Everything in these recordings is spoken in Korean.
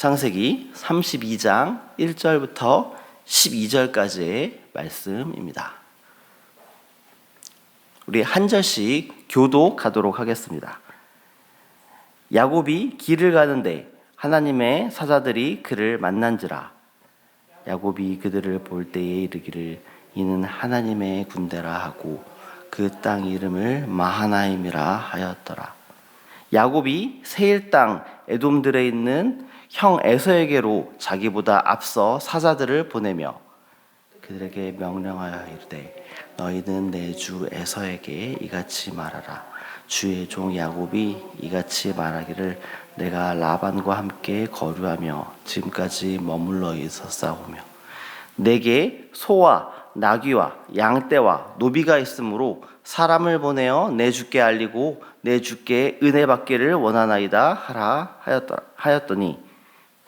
창세기 32장 1절부터 12절까지의 말씀입니다. 우리 한 절씩 교독하도록 하겠습니다. 야곱이 길을 가는데 하나님의 사자들이 그를 만난지라 야곱이 그들을 볼 때에 이르기를 이는 하나님의 군대라 하고 그 땅 이름을 마하나임이라 하였더라. 야곱이 세일 땅 에돔들에 있는 형 에서에게로 자기보다 앞서 사자들을 보내며 그들에게 명령하여 이르되 너희는 내 주 에서에게 이같이 말하라. 주의 종 야곱이 이같이 말하기를 내가 라반과 함께 거류하며 지금까지 머물러 있었사오며 내게 소와 나귀와 양떼와 노비가 있으므로 사람을 보내어 내 주께 알리고 내 주께 은혜 받기를 원하나이다 하라 하였더니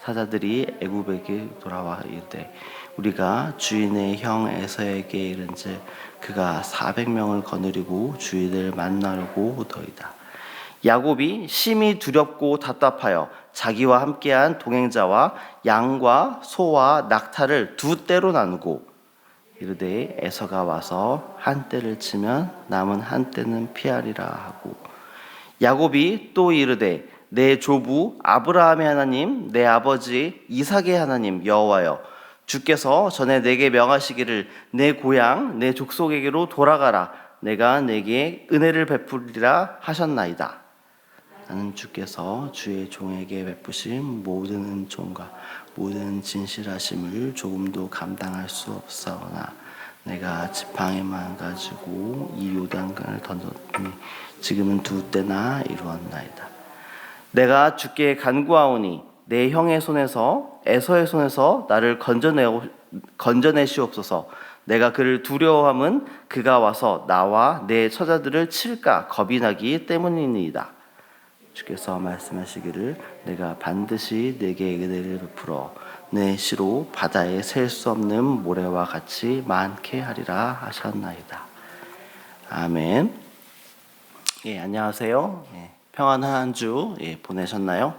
사자들이 애굽에게 돌아와 이르되 우리가 주인의 형 에서에게 이른즉 그가 400명을 거느리고 주인을 만나려고 오더이다. 야곱이 심히 두렵고 답답하여 자기와 함께한 동행자와 양과 소와 낙타를 두 떼로 나누고 이르되 에서가 와서 한 떼를 치면 남은 한 떼는 피하리라 하고 야곱이 또 이르되 내 조부 아브라함의 하나님 내 아버지 이삭의 하나님 여호와여. 주께서 전에 내게 명하시기를 내 고향 내 족속에게로 돌아가라. 내가 내게 은혜를 베풀리라 하셨나이다. 나는 주께서 주의 종에게 베푸신 모든 은총과 모든 진실하심을 조금도 감당할 수 없사오나 내가 지팡이만 가지고 이 요단강을 던졌더니 지금은 두 때나 이루었나이다. 내가 주께 간구하오니 내 형의 손에서 에서의 손에서 나를 건져내 건져내시옵소서. 내가 그를 두려워함은 그가 와서 나와 내 처자들을 칠까 겁이 나기 때문이니이다. 주께서 말씀하시기를 내가 반드시 내게 은혜를 베풀어 내 시로 바다에 셀 수 없는 모래와 같이 많게 하리라 하셨나이다. 아멘. 예, 안녕하세요. 예, 평안한 한주 예, 보내셨나요?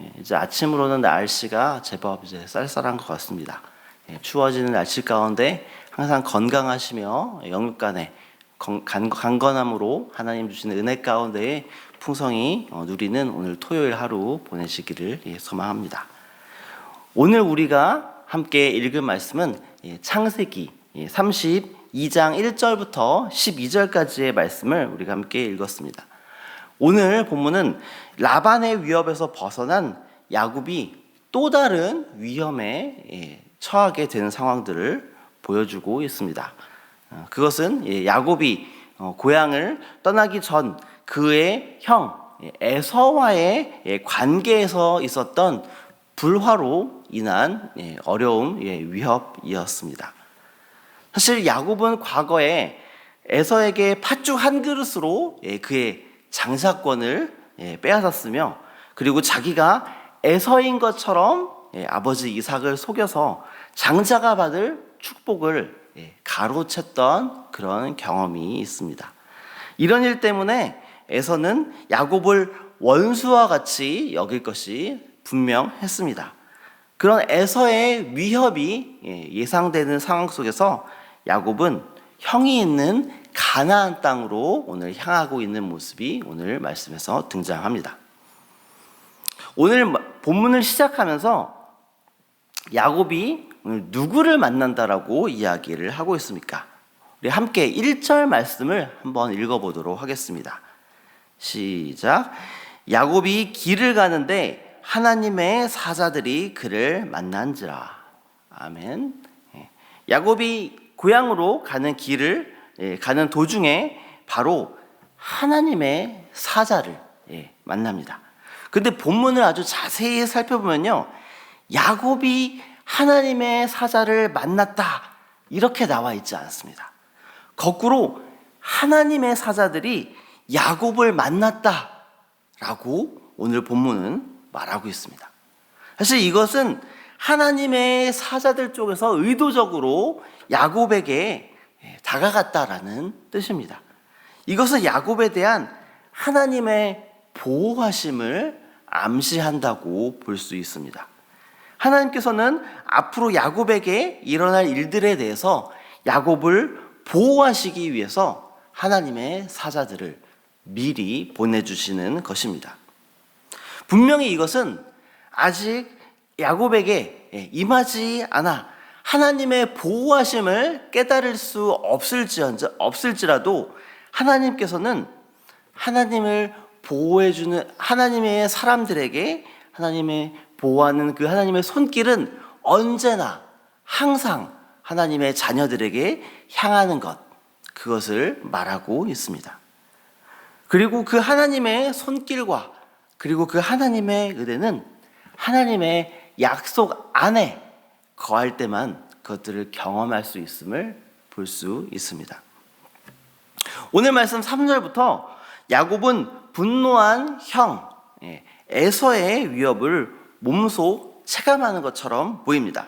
예, 이제 아침으로는 날씨가 제법 이제 쌀쌀한 것 같습니다. 예, 추워지는 날씨 가운데 항상 건강하시며 영육간에 건- 간- 강건함으로 하나님 주시는 은혜 가운데 풍성히 어, 누리는 오늘 토요일 하루 보내시기를 예, 소망합니다. 오늘 우리가 함께 읽은 말씀은 예, 창세기 32장 1절부터 12절까지의 말씀을 우리가 함께 읽었습니다. 오늘 본문은 라반의 위협에서 벗어난 야곱이 또 다른 위험에 예, 처하게 되는 상황들을 보여주고 있습니다. 어, 그것은 예, 야곱이 어, 고향을 떠나기 전 그의 형 예, 에서와의 예, 관계에서 있었던 불화로 인한 예, 어려움, 예, 위협이었습니다. 사실 야곱은 과거에 에서에게 팥죽 한 그릇으로 예, 그의 장사권을 예, 빼앗았으며 그리고 자기가 에서인 것처럼 예, 아버지 이삭을 속여서 장자가 받을 축복을 예, 가로챘던 그런 경험이 있습니다. 이런 일 때문에 에서는 야곱을 원수와 같이 여길 것이 분명했습니다. 그런 에서의 위협이 예, 예상되는 상황 속에서 야곱은 형이 있는 가나안 땅으로 오늘 향하고 있는 모습이 오늘 말씀에서 등장합니다. 오늘 본문을 시작하면서 야곱이 오늘 누구를 만난다라고 이야기를 하고 있습니까? 우리 함께 1절 말씀을 한번 읽어보도록 하겠습니다. 시작. 야곱이 길을 가는데 하나님의 사자들이 그를 만난지라. 아멘. 예. 야곱이 고향으로 가는 길을 예, 가는 도중에 바로 하나님의 사자를 예, 만납니다. 근데 본문을 아주 자세히 살펴보면요. 야곱이 하나님의 사자를 만났다. 이렇게 나와 있지 않습니다. 거꾸로 하나님의 사자들이 야곱을 만났다. 라고 오늘 본문은 말하고 있습니다. 사실 이것은 하나님의 사자들 쪽에서 의도적으로 야곱에게 다가갔다라는 뜻입니다. 이것은 야곱에 대한 하나님의 보호하심을 암시한다고 볼 수 있습니다. 하나님께서는 앞으로 야곱에게 일어날 일들에 대해서 야곱을 보호하시기 위해서 하나님의 사자들을 미리 보내주시는 것입니다. 분명히 이것은 아직 야곱에게 예, 임하지 않아 하나님의 보호하심을 깨달을 수 없을지언정 없을지라도 하나님께서는 하나님을 보호해 주는 하나님의 사람들에게 하나님의 보호하는 그 하나님의 손길은 언제나 항상 하나님의 자녀들에게 향하는 것 그것을 말하고 있습니다. 그리고 그 하나님의 손길과 그리고 그 하나님의 은혜는 하나님의 약속 안에 거할 때만 그것들을 경험할 수 있음을 볼 수 있습니다. 오늘 말씀 3절부터 야곱은 분노한 형 예, 에서의 위협을 몸소 체감하는 것처럼 보입니다.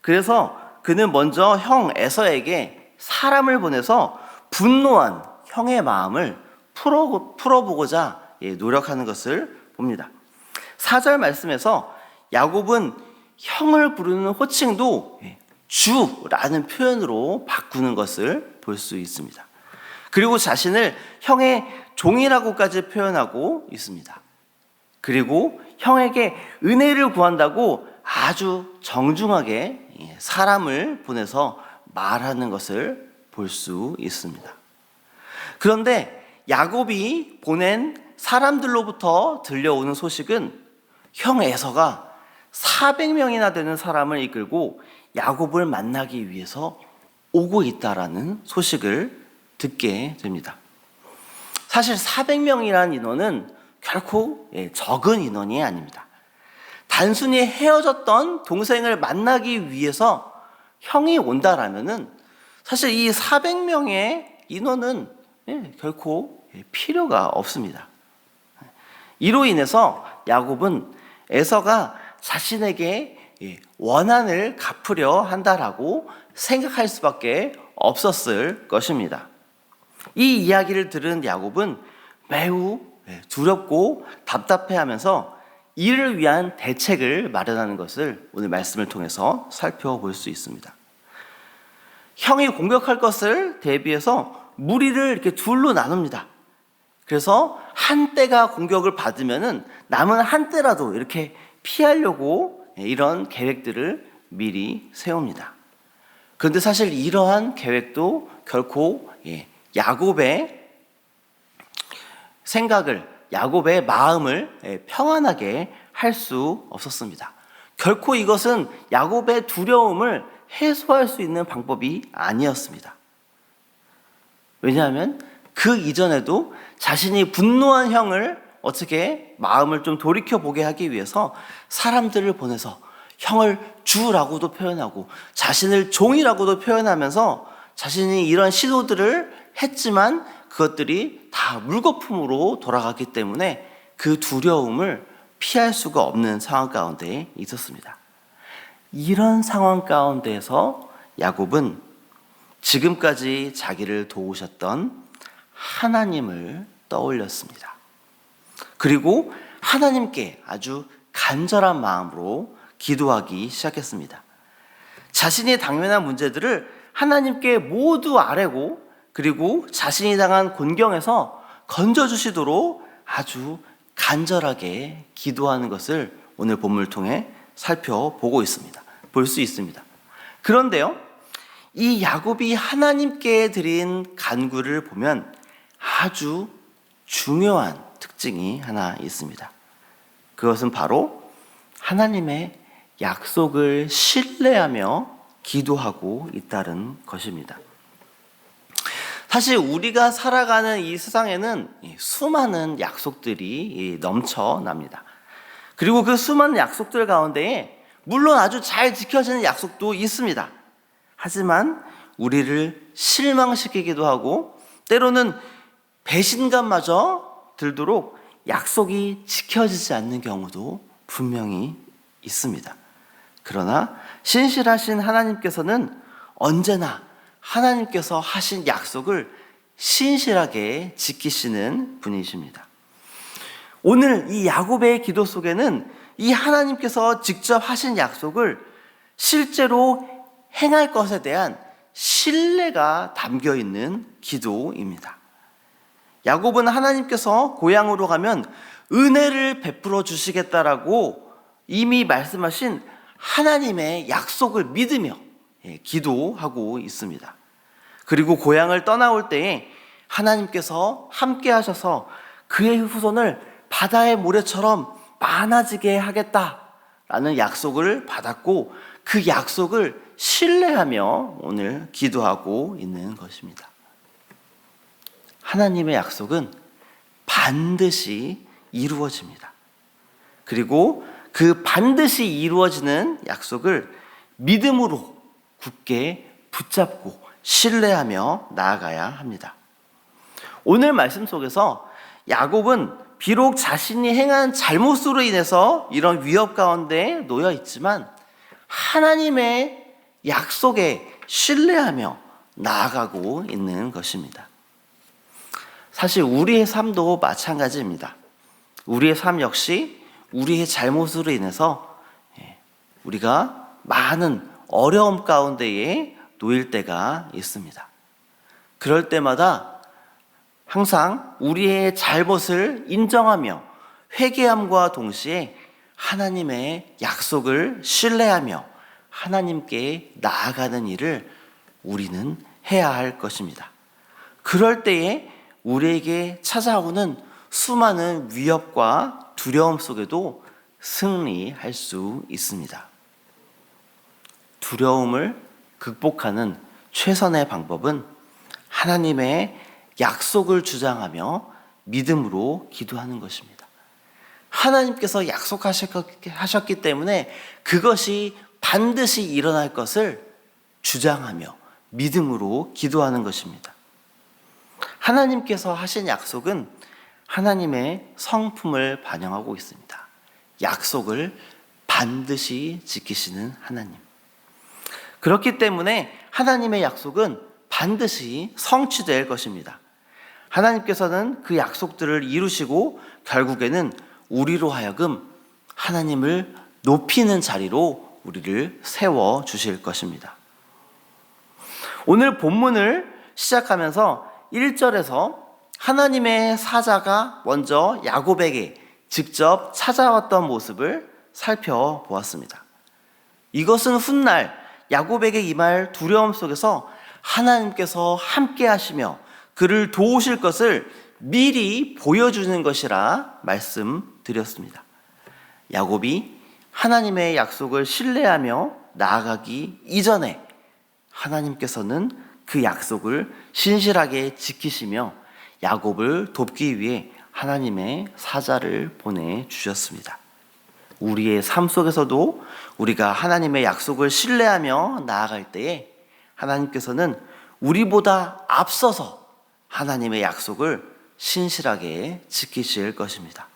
그래서 그는 먼저 형 에서에게 사람을 보내서 분노한 형의 마음을 풀어, 풀어보고자 예, 노력하는 것을 봅니다. 4절 말씀에서 야곱은 형을 부르는 호칭도 예, 주라는 표현으로 바꾸는 것을 볼 수 있습니다. 그리고 자신을 형의 종이라고까지 표현하고 있습니다. 그리고 형에게 은혜를 구한다고 아주 정중하게 예, 사람을 보내서 말하는 것을 볼 수 있습니다. 그런데 야곱이 보낸 사람들로부터 들려오는 소식은 형 에서가 400명이나 되는 사람을 이끌고 야곱을 만나기 위해서 오고 있다라는 소식을 듣게 됩니다. 사실 400명이라는 인원은 결코 예, 적은 인원이 아닙니다. 단순히 헤어졌던 동생을 만나기 위해서 형이 온다라면은 사실 이 400명의 인원은 예, 결코 예, 필요가 없습니다. 이로 인해서 야곱은 에서가 자신에게 원한을 갚으려 한다라고 생각할 수밖에 없었을 것입니다. 이 이야기를 들은 야곱은 매우 두렵고 답답해 하면서 이를 위한 대책을 마련하는 것을 오늘 말씀을 통해서 살펴볼 수 있습니다. 형이 공격할 것을 대비해서 무리를 이렇게 둘로 나눕니다. 그래서 한 때가 공격을 받으면은 남은 한 때라도 이렇게 피하려고 이런 계획들을 미리 세웁니다. 그런데 사실 이러한 계획도 결코 예, 야곱의 생각을 야곱의 마음을 예, 평안하게 할 수 없었습니다. 결코 이것은 야곱의 두려움을 해소할 수 있는 방법이 아니었습니다. 왜냐하면 그 이전에도 자신이 분노한 형을 어떻게 마음을 좀 돌이켜 보게 하기 위해서 사람들을 보내서 형을 주라고도 표현하고 자신을 종이라고도 표현하면서 자신이 이런 시도들을 했지만 그것들이 다 물거품으로 돌아갔기 때문에 그 두려움을 피할 수가 없는 상황 가운데 있었습니다. 이런 상황 가운데서 야곱은 지금까지 자기를 도우셨던 하나님을 떠올렸습니다. 그리고 하나님께 아주 간절한 마음으로 기도하기 시작했습니다. 자신이 당면한 문제들을 하나님께 모두 아뢰고 그리고 자신이 당한 곤경에서 건져주시도록 아주 간절하게 기도하는 것을 오늘 본문을 통해 살펴보고 있습니다. 볼 수 있습니다. 그런데요, 이 야곱이 하나님께 드린 간구를 보면 아주 중요한 특징이 하나 있습니다. 그것은 바로 하나님의 약속을 신뢰하며 기도하고 있다는 것입니다. 사실 우리가 살아가는 이 세상에는 수많은 약속들이 넘쳐납니다. 그리고 그 수많은 약속들 가운데 물론 아주 잘 지켜지는 약속도 있습니다. 하지만 우리를 실망시키기도 하고 때로는 배신감마저 들도록 약속이 지켜지지 않는 경우도 분명히 있습니다. 그러나 신실하신 하나님께서는 언제나 하나님께서 하신 약속을 신실하게 지키시는 분이십니다. 오늘 이 야곱의 기도 속에는 이 하나님께서 직접 하신 약속을 실제로 행할 것에 대한 신뢰가 담겨 있는 기도입니다. 야곱은 하나님께서 고향으로 가면 은혜를 베풀어 주시겠다라고 이미 말씀하신 하나님의 약속을 믿으며 예, 기도하고 있습니다. 그리고 고향을 떠나올 때에 하나님께서 함께 하셔서 그의 후손을 바다의 모래처럼 많아지게 하겠다라는 약속을 받았고 그 약속을 신뢰하며 오늘 기도하고 있는 것입니다. 하나님의 약속은 반드시 이루어집니다. 그리고 그 반드시 이루어지는 약속을 믿음으로 굳게 붙잡고 신뢰하며 나아가야 합니다. 오늘 말씀 속에서 야곱은 비록 자신이 행한 잘못으로 인해서 이런 위협 가운데 놓여 있지만 하나님의 약속에 신뢰하며 나아가고 있는 것입니다. 사실 우리의 삶도 마찬가지입니다. 우리의 삶 역시 우리의 잘못으로 인해서 예, 우리가 많은 어려움 가운데에 놓일 때가 있습니다. 그럴 때마다 항상 우리의 잘못을 인정하며 회개함과 동시에 하나님의 약속을 신뢰하며 하나님께 나아가는 일을 우리는 해야 할 것입니다. 그럴 때에 우리에게 찾아오는 수많은 위협과 두려움 속에도 승리할 수 있습니다. 두려움을 극복하는 최선의 방법은 하나님의 약속을 주장하며 믿음으로 기도하는 것입니다. 하나님께서 약속하셨기 때문에 그것이 반드시 일어날 것을 주장하며 믿음으로 기도하는 것입니다. 하나님께서 하신 약속은 하나님의 성품을 반영하고 있습니다. 약속을 반드시 지키시는 하나님. 그렇기 때문에 하나님의 약속은 반드시 성취될 것입니다. 하나님께서는 그 약속들을 이루시고 결국에는 우리로 하여금 하나님을 높이는 자리로 우리를 세워 주실 것입니다. 오늘 본문을 시작하면서 1절에서 하나님의 사자가 먼저 야곱에게 직접 찾아왔던 모습을 살펴보았습니다. 이것은 훗날 야곱에게 임할 두려움 속에서 하나님께서 함께 하시며 그를 도우실 것을 미리 보여주는 것이라 말씀드렸습니다. 야곱이 하나님의 약속을 신뢰하며 나아가기 이전에 하나님께서는 그 약속을 신실하게 지키시며 야곱을 돕기 위해 하나님의 사자를 보내 주셨습니다. 우리의 삶 속에서도 우리가 하나님의 약속을 신뢰하며 나아갈 때에 하나님께서는 우리보다 앞서서 하나님의 약속을 신실하게 지키실 것입니다.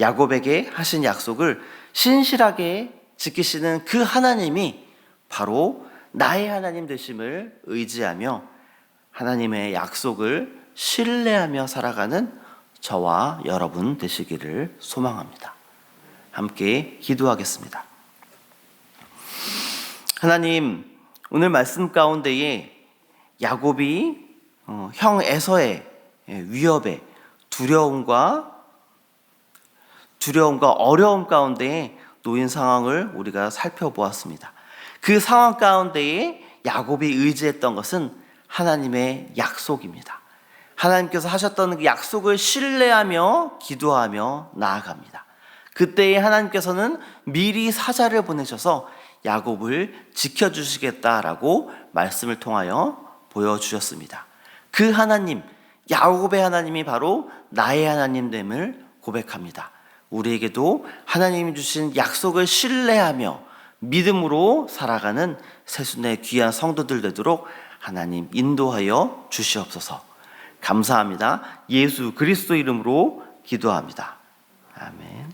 야곱에게 하신 약속을 신실하게 지키시는 그 하나님이 바로 나의 하나님 되심을 의지하며 하나님의 약속을 신뢰하며 살아가는 저와 여러분 되시기를 소망합니다. 함께 기도하겠습니다. 하나님, 오늘 말씀 가운데에 야곱이 어, 형 에서의 위협에 두려움과 두려움과 어려움 가운데에 놓인 상황을 우리가 살펴보았습니다. 그 상황 가운데에 야곱이 의지했던 것은 하나님의 약속입니다. 하나님께서 하셨던 그 약속을 신뢰하며 기도하며 나아갑니다. 그때에 하나님께서는 미리 사자를 보내셔서 야곱을 지켜주시겠다라고 말씀을 통하여 보여주셨습니다. 그 하나님, 야곱의 하나님이 바로 나의 하나님됨을 고백합니다. 우리에게도 하나님이 주신 약속을 신뢰하며 믿음으로 살아가는 세순의 귀한 성도들 되도록 하나님 인도하여 주시옵소서. 감사합니다. 예수 그리스도 이름으로 기도합니다. 아멘.